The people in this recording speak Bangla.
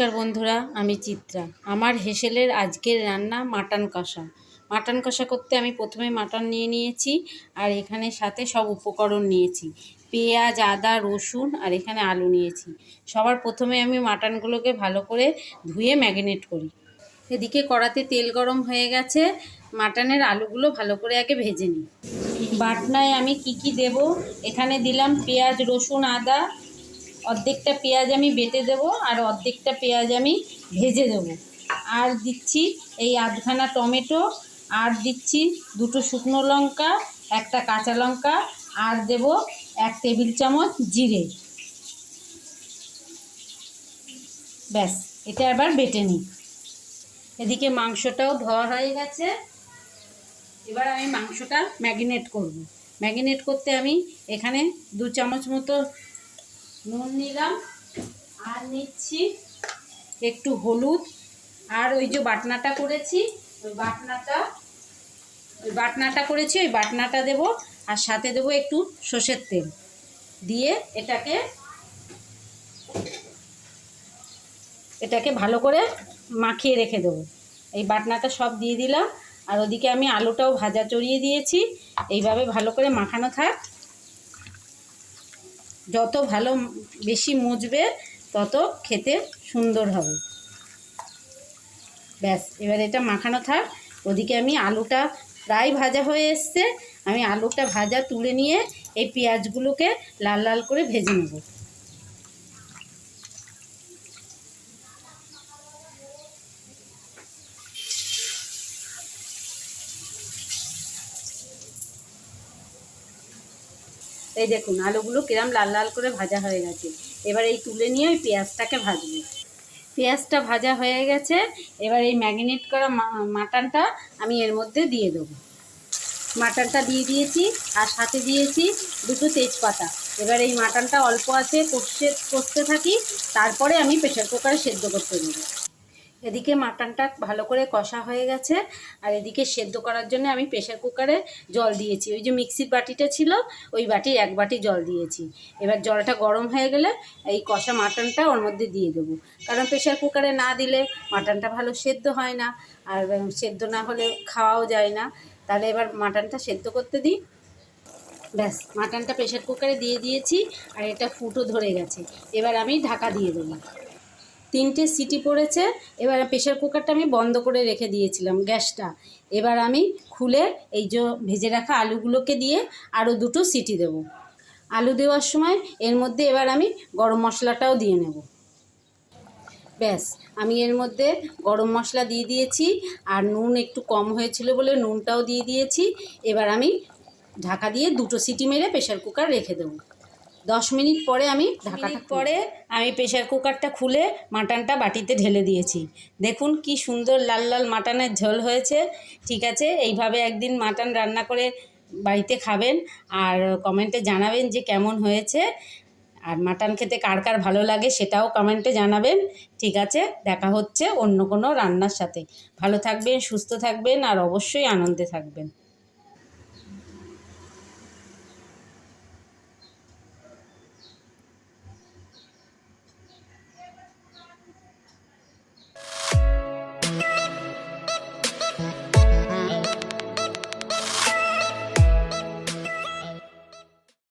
নমস্কার বন্ধুরা, আমি চিত্রা। আমার হেসেলের আজকের রান্না মাটন কষা। মাটন কষা করতে আমি প্রথমে মাটন নিয়ে নিয়েছি, আর এখানে সাথে সব উপকরণ নিয়েছি। পেঁয়াজ, আদা, রসুন, আর এখানে আলু নিয়েছি। সবার প্রথমে আমি মাটনগুলোকে ভালো করে ধুয়ে ম্যাগনেট করি। এদিকে কড়াতে তেল গরম হয়ে গেছে, মাটনের আলুগুলো ভালো করে আগে ভেজে নিই। বাটনায় আমি কি কি দেব? এখানে দিলাম পেঁয়াজ, রসুন, আদা অর্ধেকটা পেঁয়াজ আমি বেটে দেব আর অর্ধেকটা পেঁয়াজ আমি ভেজে দেব। আর দিচ্ছি এই আধখানা টমেটো, আর দিচ্ছি দুটো শুকনো লঙ্কা, একটা কাঁচা লঙ্কা, আর দেব এক টেবিল চামচ জিরে। ব্যাস, এটা এবার বেটে নিই। এদিকে মাংসটাও ধোয়া হয়ে গেছে। এবার আমি মাংসটা ম্যাগিনেট করব। ম্যাগিনেট করতে আমি এখানে দু চামচ মতো নুন নিলাম, আর নিচ্ছি একটু হলুদ। আর ওই যে বাটনাটা করেছি, ওই বাটনাটা ওই বাটনাটা করেছি, ওই বাটনাটা দেব, আর সাথে দেবো একটু সর্ষের তেল। দিয়ে এটাকে এটাকে ভালো করে মাখিয়ে রেখে দেবো। এই বাটনাটা সব দিয়ে দিলাম, আর ওদিকে আমি আলুটাও ভাজা চড়িয়ে দিয়েছি। এইভাবে ভালো করে মাখানো থাক। যত ভালো বেশি মুজবে, তত খেতে সুন্দর হবে। ব্যাস, এবার এটা মাখানো থাক। ওদিকে আমি আলুটা প্রায় ভাজা হয়ে এসছে। আমি আলুটা ভাজা তুলে নিয়ে এই পেঁয়াজগুলোকে লাল লাল করে ভেজে নেব। এই দেখুন, আলুগুলো কিরম লাল লাল করে ভাজা হয়ে গেছে। এবার এই তুলে নিয়ে ওই পেঁয়াজটাকে ভাজবো। পেঁয়াজটা ভাজা হয়ে গেছে, এবার এই ম্যাগিনেট করা মাটনটা আমি এর মধ্যে দিয়ে দেবো। মাটনটা দিয়ে দিয়েছি, আর সাথে দিয়েছি দুটো তেজপাতা। এবার এই মাটনটা অল্প আছে কষতে কষতে থাকি, তারপরে আমি প্রেশার কুকারে সেদ্ধ করতে দেবো। এদিকে মাটনটা ভালো করে কষা হয়ে গেছে, আর এদিকে সেদ্ধ করার জন্য আমি প্রেশার কুকারে জল দিয়েছি। ওই যে মিক্সির বাটিটা ছিল, ওই বাটির এক বাটি জল দিয়েছি। এবার জলটা গরম হয়ে গেলে এই কষা মাটনটা ওর মধ্যে দিয়ে দেবো। কারণ প্রেশার কুকারে না দিলে মাটনটা ভালো সেদ্ধ হয় না, আর সেদ্ধ না হলে খাওয়াও যায় না। তাহলে এবার মাটনটা সেদ্ধ করতে দিই। ব্যাস, মাটনটা প্রেশার কুকারে দিয়ে দিয়েছি, আর এটা ফুটো ধরে গেছে। এবার আমি ঢাকা দিয়ে দেবো। তিনটে সিটি পড়েছে, এবার প্রেশার কুকারটা আমি বন্ধ করে রেখে দিয়েছিলাম গ্যাসটা। এবার আমি খুলে এই যে ভেজে রাখা আলুগুলোকে দিয়ে আরও দুটো সিটি দেব। আলু দেওয়ার সময় এর মধ্যে এবার আমি গরম মশলাটাও দিয়ে নেব। ব্যাস, আমি এর মধ্যে গরম মশলা দিয়ে দিয়েছি আর নুন একটু কম হয়েছিল বলে নুনটাও দিয়ে দিয়েছি। এবার আমি ঢাকা দিয়ে দুটো সিটি মেরে প্রেশার কুকার রেখে দেবো। দশ মিনিট পরে আমি ঢাকাটা পরে আমি প্রেশার কুকারটা খুলে মাটনটা বাটিতে ঢেলে দিয়েছি। দেখুন কি সুন্দর লাল লাল মাটনের ঝোল হয়েছে। ঠিক আছে এইভাবে একদিন মাটন রান্না করে বাড়িতে খাবেন আর কমেন্টে জানাবেন যে কেমন হয়েছে। আর মাটন খেতে কার কার ভালো লাগে সেটাও কমেন্টে জানাবেন। ঠিক আছে দেখা হচ্ছে অন্য কোনো রান্নার সাথে। ভালো থাকবেন সুস্থ থাকবেন আর অবশ্যই আনন্দে থাকবেন।